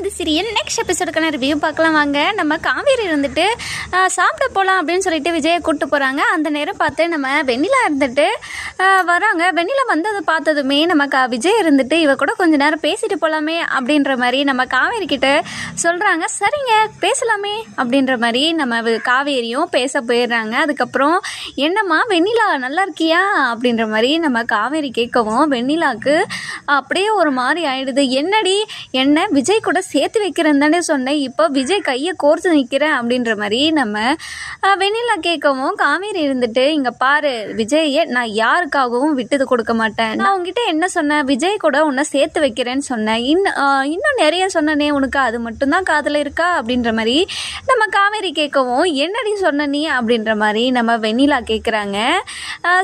அது serial next எபிசோடுக்கான review பார்க்கலாம் வாங்க. நம்ம காவேரி இருந்துட்டு சாப்பிட போகலாம் அப்படின்னு சொல்லிட்டு விஜயை கூப்பிட்டு போகிறாங்க அந்த நேரம் பார்த்து நம்ம வெண்ணிலா இருந்துட்டு வராங்க. வெண்ணிலா வந்ததை பார்த்ததுமே நம்ம கா விஜய் இருந்துட்டு இவ கூட கொஞ்ச நேரம் பேசிட்டு போகலாமே அப்படின்ற மாதிரி நம்ம காவேரி கிட்ட சொல்கிறாங்க சரிங்க பேசலாமே அப்படின்ற மாதிரி நம்ம காவேரியும் பேச போயிடுறாங்க. அதுக்கப்புறம் என்னம்மா வெண்ணிலா நல்லா இருக்கியா? அப்படின்ற மாதிரி நம்ம காவேரி கேட்கவும் வெண்ணிலாக்கு அப்படியே ஒரு மாதிரி ஆயிடுது. என்னடி என்ன? விஜய் கூட சேர்த்து வைக்கிறேன் தானே சொன்னேன். இப்போ விஜய் கையை கோர்த்து நிற்கிறேன் அப்படின்ற மாதிரி நம்ம வெண்ணிலா கேட்கவும் காவேரி இருந்துட்டு இங்கே பாரு விஜயை நான் யாருக்காகவும் விட்டது கொடுக்க மாட்டேன். நான் உங்ககிட்ட என்ன சொன்னேன்? விஜய் கூட உன்னை சேர்த்து வைக்கிறேன்னு சொன்னேன். இன்னும் இன்னும் நிறைய சொன்னனே உனக்கு அது மட்டும்தான் காதில் இருக்கா? அப்படின்ற மாதிரி நம்ம காவேரி கேட்கவும் என்னடி சொன்ன நீ? அப்படின்ற மாதிரி நம்ம வெண்ணிலா கேட்குறாங்க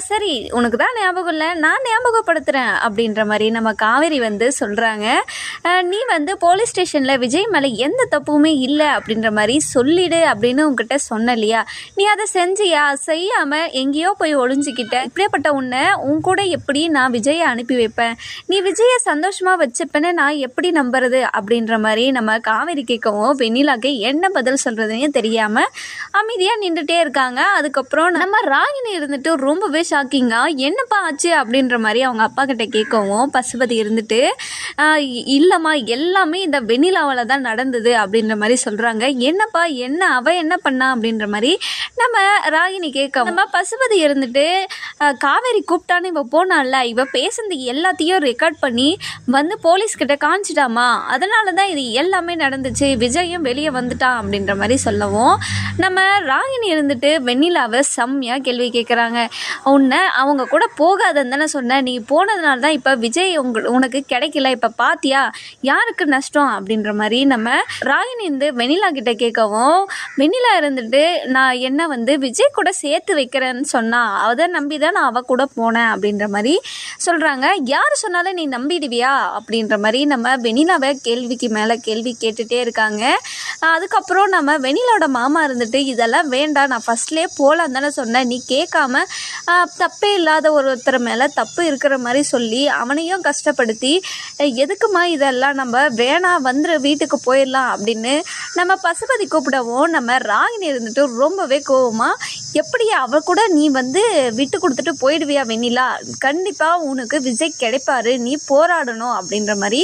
சரி உனக்கு தான் ஞாபகம் இல்லை. நான் ஞாபகப்படுத்துகிறேன் அப்படின்ற மாதிரி நம்ம காவேரி வந்து சொல்கிறாங்க நீ வந்து போலீஸ் ஸ்டேஷனில் விஜய் மேலே எந்த தப்புமே இல்லை அப்படின்ற மாதிரி சொல்லிடு அப்படின்னு உங்ககிட்ட சொன்ன இல்லையா நீ அதை செஞ்சியா? செய்யாமல் எங்கேயோ போய் ஒளிஞ்சிக்கிட்ட. இப்படியாப்பட்ட உன்னை உன் கூட எப்படி நான் விஜயை அனுப்பி வைப்பேன்? நீ விஜயை சந்தோஷமாக வச்சுப்பேன்னு நான் எப்படி நம்புறது அப்படின்ற மாதிரி நம்ம காவேரி கேட்கவும் வெண்ணிலாக்கு என்ன பதில் சொல்கிறதுனே தெரியாமல் அமைதியாக நின்றுட்டே இருக்காங்க. அதுக்கப்புறம் நம்ம ராகினி இருந்துட்டு ரொம்ப ரொம்பவே ஷாக்கிங்காக என்னப்பா ஆச்சு அப்படின்ற மாதிரி அவங்க அப்பா கிட்ட கேட்கவும் பசுபதி இருந்துட்டு இ- இல்லைம்மா எல்லாமே இந்த வெண்ணிலாவால் தான் நடந்தது அப்படின்ற மாதிரி சொல்கிறாங்க என்னப்பா என்ன அவ என்ன பண்ணா? அப்படின்ற மாதிரி நம்ம ராகினி கேட்க நம்ம பசுபதி இருந்துட்டு காவேரி கூப்பிட்டான்னு இவ போனால இவ பேசுனது எல்லாத்தையும் ரெக்கார்ட் பண்ணி வந்து போலீஸ்கிட்ட காமிச்சிட்டாமா அதனால தான் இது எல்லாமே நடந்துச்சு விஜயும் வெளியே வந்துட்டான் அப்படின்ற மாதிரி சொல்லவும் நம்ம ராகினி இருந்துட்டு வெண்ணிலாவை செம்மையாக கேள்வி கேட்குறாங்க உன்னை அவங்க கூட போகாதன்னு தானே சொன்னேன். நீ போனதுனால தான் இப்போ விஜய் உங்க உனக்கு கிடைக்கல. இப்போ பாத்தியா? யாருக்கு நஷ்டம் அப்படின்ற மாதிரி நம்ம ராகினி வந்து வெண்ணிலா கிட்ட கேட்கவும் வெண்ணிலா இருந்துட்டு நான் என்ன வந்து விஜய் கூட சேர்த்து வைக்கிறேன்னு சொன்னா அதை நம்பி தான் நான் அவ கூட போனேன் அப்படின்ற மாதிரி சொல்கிறாங்க யார் சொன்னாலும் நீ நம்பிடுவியா? அப்படின்ற மாதிரி நம்ம வெனிலாவை கேள்விக்கு மேலே கேள்வி கேட்டுகிட்டே இருக்காங்க. அதுக்கப்புறம் நம்ம வெண்ணிலாவோட மாமா இருந்துட்டு இதெல்லாம் வேண்டாம் நான் ஃபஸ்ட்லேயே போகலான்னு தானே சொன்னேன். நீ கேட்காம தப்பே இல்லாத ஒருத்தர் மேலே தப்பு இருக்கிற மாதிரி சொல்லி அவனையும் கஷ்டப்படுத்தி எதுக்குமா இதெல்லாம் நம்ம வேணாம் வந்துரு வீட்டுக்கு போயிடலாம் அப்படின்னு நம்ம பசுபதி கூப்பிடவும் நம்ம ராகினி இருந்துட்டு ரொம்பவே கோவமாக எப்படி அவ கூட நீ வந்து விட்டு கொடுத்துட்டு போயிடுவியா வெண்ணிலா? கண்டிப்பாக உனக்கு விஜய் கிடைப்பாரு. நீ போராடணும் அப்படின்ற மாதிரி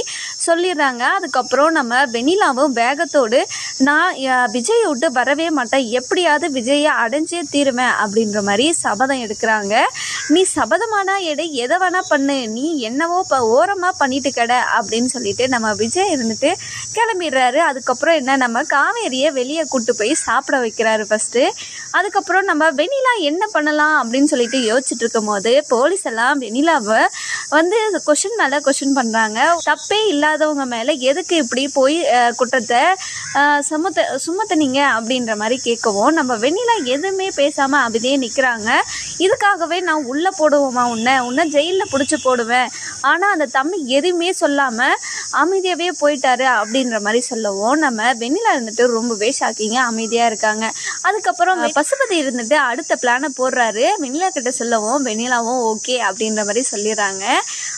சொல்லிடுறாங்க. அதுக்கப்புறம் நம்ம வெண்ணிலாவும் வேகத்தோடு நான் அஹ், விஜயை விட்டு வரவே மாட்டேன். எப்படியாவது விஜயை அடைஞ்சே தீருவேன் அப்படின்ற மாதிரி சபதம் எடுக்கிறாங்க. நீ சபதமான எடை எதை வேணால் பண்ணு நீ என்னவோ இப்போ ஓரமாக பண்ணிட்டு கிட அப்படின்னு சொல்லிட்டு நம்ம விஜய் இருந்துட்டு கிளம்பிடுறாரு. அதுக்கப்புறம் என்ன நம்ம காவேரியை வெளியே கூட்டு போய் சாப்பிட வைக்கிறாரு ஃபஸ்ட்டு அதுக்கப்புறம் நம்ம வெண்ணிலா என்ன பண்ணலாம் அப்படின்னு சொல்லிட்டு யோசிச்சுட்டு இருக்கும் போது போலீஸ் எல்லாம் வெண்ணிலாவை வந்து கொஷின் மேலே கொஷின் பண்ணுறாங்க தப்பே இல்லாதவங்க மேலே எதுக்கு இப்படி போய் குற்றத்தை சுமத்த சுமத்துனீங்க அப்படின்ற மாதிரி கேட்கவும் நம்ம வெண்ணிலா எதுவுமே பேசாமல் அப்படியே நிற்கிறாங்க இதுக்காகவே நான் உள்ளே போடுவோமா உன்னை? உன்னை ஜெயிலில் பிடிச்சி போடுவேன். ஆனால் அந்த தம்பி எதுவுமே சொல்லாமல் அமைதியாகவே போயிட்டாரு அப்படின்ற மாதிரி சொல்லவும் நம்ம வெண்ணிலா இருந்துட்டு ரொம்பவே ஷாக்கிங்க அமைதியாக இருக்காங்க. அதுக்கப்புறம் பசுபதி இருந்துட்டு அடுத்த பிளானை போடுறாரு. வெண்ணிலா கிட்ட சொல்லவும் வெண்ணிலாவும் ஓகே அப்படின்ற மாதிரி சொல்லிடுறாங்க.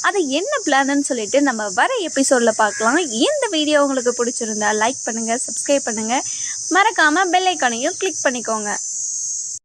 அது என்ன பிளான்னு சொல்லிட்டு நம்ம வர எபிசோடில் பார்க்கலாம். இந்த வீடியோ உங்களுக்கு பிடிச்சிருந்தா லைக் பண்ணுங்கள் சப்ஸ்கிரைப் பண்ணுங்கள் மறக்காமல் பெல் ஐக்கானையும் கிளிக் பண்ணிக்கோங்க.